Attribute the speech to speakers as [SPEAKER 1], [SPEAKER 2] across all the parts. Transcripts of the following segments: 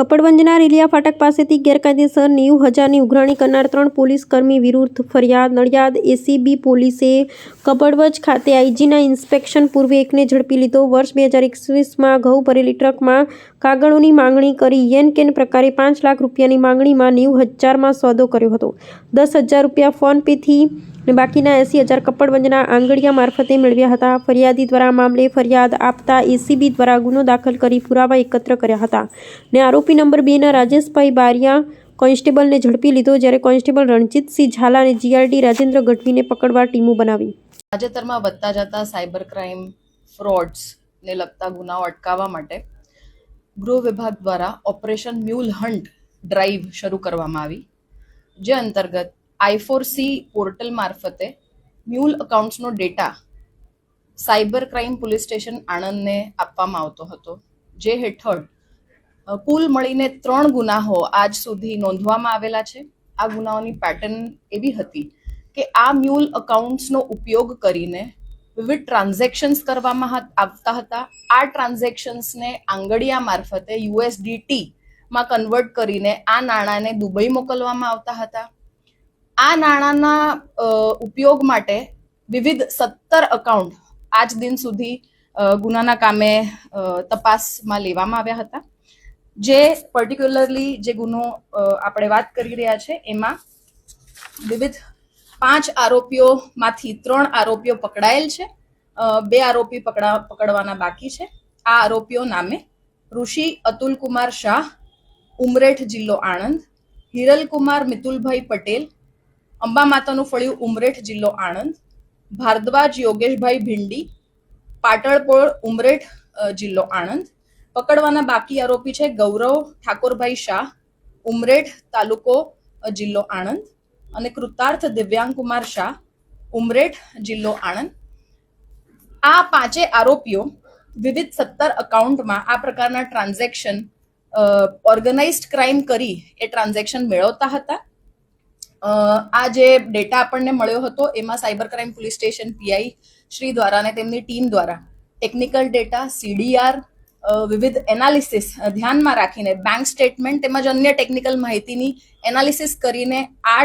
[SPEAKER 1] કપડવંજના રીલિયા ફાટક પાસેથી ગેરકાયદેસર નેવું હજારની ઉઘરાણી કરનાર ત્રણ પોલીસ કર્મી વિરુદ્ધ ફરિયાદ. નડિયાદ એસીબી પોલીસે કપડવજ ખાતે આઈજીના ઇન્સ્પેક્શન પૂર્વે એકને ઝડપી લીધો. વર્ષ બે હજાર એકવીસમાં ઘઉં ભરેલી ટ્રકમાં કાગળોની માંગણી કરી યેન કેન પ્રકારે પાંચ લાખ રૂપિયાની માંગણીમાં નેવું હજારમાં સોદો કર્યો હતો. દસ હજાર રૂપિયા ફોન પેથી અને બાકીના એંસી હજાર કપડવંજના આંગળિયા મારફતે મેળવ્યા હતા. ફરિયાદી દ્વારા મામલે ફરિયાદ આપતા એસીબી દ્વારા ગુનો દાખલ કરી પુરાવા એકત્ર કર્યા હતા ને આરોપી નંબર બેના રાજેશભાઈ બારિયા કોન્સ્ટેબલને ઝડપી લીધો જ્યારે કોન્સ્ટેબલ રણજીતસિંહ ઝાલા અને જીઆરડી રાજેન્દ્ર ગઢવીને પકડવા ટીમો બનાવી.
[SPEAKER 2] તાજેતરમાં વધતા જતા સાયબર ક્રાઇમ ફ્રોડ્સ ને લગતા ગુનાઓ અટકાવવા માટે ગૃહ વિભાગ દ્વારા ઓપરેશન મ્યુલ હન્ટ ડ્રાઈવ શરૂ કરવામાં આવી, જે અંતર્ગત આઈફોરસી પોર્ટલ મારફતે mule અકાઉન્ટ્સનો data cyber crime police station આણંદને આપવામાં આવતો હતો, જે હેઠળ કુલ મળીને ત્રણ ગુનાહો આજ સુધી નોંધવામાં આવેલા છે. આ ગુનાઓની પેટર્ન એવી હતી કે આ મ્યુલ અકાઉન્ટ્સનો ઉપયોગ કરીને વિવિધ ટ્રાન્ઝેક્શન્સ કરવામાં આવતા હતા. આ ટ્રાન્ઝેક્શન્સને આંગડિયા મારફતે યુએસડીટીમાં કન્વર્ટ કરીને આ નાણાંને દુબઈ મોકલવામાં આવતા હતા. આ નાણાંના ઉપયોગ માટે વિવિધ સત્તર અકાઉન્ટ આજ દિન સુધી ગુનાના કામે તપાસમાં લેવામાં આવ્યા હતા. જે પર્ટિક્યુલરલી જે ગુનો આપણે વાત કરી રહ્યા છે, એમાં વિવિધ પાંચ આરોપીઓમાંથી ત્રણ આરોપીઓ પકડાયેલ છે બે આરોપી પકડા, પકડવાના બાકી છે. આ આરોપીઓ નામે ઋષિ અતુલકુમાર શાહ, ઉમરેઠ જિલ્લો આણંદ, હિરલકુમાર મિતુલભાઈ પટેલ અંબા માતાનું ફળિયું ઉમરેઠ જિલ્લો આણંદ, ભારદ્વાજ યોગેશભાઈ ભિંડી, પાટણપોળ ઉમરેઠ જિલ્લો આણંદ. પકડવાના બાકી આરોપી છે ગૌરવ ઠાકોરભાઈ શાહ, ઉમરેઠ તાલુકો જિલ્લો આણંદ અને કૃતાર્થ દિવ્યાંગ કુમાર શાહ, ઉમરેઠ જિલ્લો આણંદ. આ પાંચે આરોપીઓ વિવિધ સત્તર અકાઉન્ટમાં આ પ્રકારના ટ્રાન્ઝેક્શન ઓર્ગેનાઇઝડ ક્રાઇમ કરી એ ટ્રાન્ઝેક્શન મેળવતા હતા. આ જે ડેટા આપણને મળ્યો હતો, એમાં cyber crime police station PI Shri દ્વારા અને તેમની ટીમ દ્વારા ટેકનિકલ ડેટા, સીડીઆર વિવિધ એનાલિસિસ ધ્યાનમાં રાખીને, બેંક સ્ટેટમેન્ટ તેમજ અન્ય ટેકનિકલ માહિતીની એનાલિસિસ કરીને આ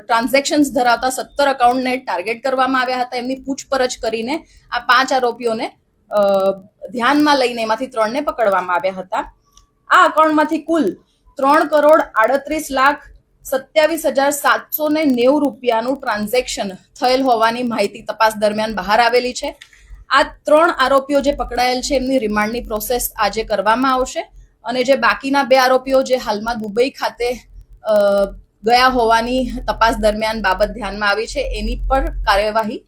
[SPEAKER 2] ટ્રાન્ઝેક્શન્સ ધરાવતા સત્તર અકાઉન્ટને ટાર્ગેટ કરવામાં આવ્યા હતા. એમની પૂછપરછ કરીને આ પાંચ આરોપીઓને ધ્યાનમાં લઈને એમાંથી ત્રણને પકડવામાં આવ્યા હતા. આ અકાઉન્ટમાંથી કુલ ત્રણ કરોડ આડત્રીસ લાખ સત્યાવીસ હજાર સાતસો ને નેવું રૂપિયાનું ટ્રાન્ઝેક્શન થયેલ હોવાની માહિતી તપાસ દરમિયાન બહાર આવેલી છે. આ ત્રણ આરોપીઓ જે પકડાયેલ છે, એમની રિમાન્ડની પ્રોસેસ આજે કરવામાં આવશે અને જે બાકીના બે આરોપીઓ જે હાલમાં દુબઈ ખાતે ગયા હોવાની તપાસ દરમિયાન બાબત ધ્યાનમાં આવી છે. એની પર કાર્યવાહી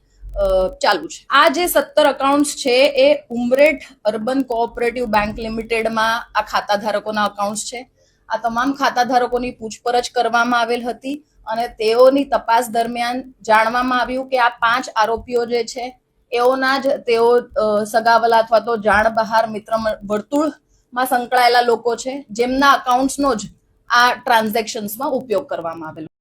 [SPEAKER 2] ચાલુ છે. આ જે સત્તર અકાઉન્ટ્સ છે, એ ઉમરેઠ અર્બન કોઓપરેટિવ બેંક લિમિટેડમાં આ ખાતા ધારકોના અકાઉન્ટ્સ છે. આ તમામ ખાતા ધારકોની પૂછપરછ કરવામાં આવેલ હતી અને તેઓની તપાસ દરમિયાન જાણવામાં આવ્યું કે આ પાંચ આરોપીઓ જે છે, એઓના જ તેઓ સગાવલા અથવા તો જાણ બહાર મિત્ર વર્તુળમાં સંકળાયેલા લોકો છે, જેમના અકાઉન્ટ્સનો જ આ ટ્રાન્ઝેક્શન્સમાં ઉપયોગ કરવામાં આવેલો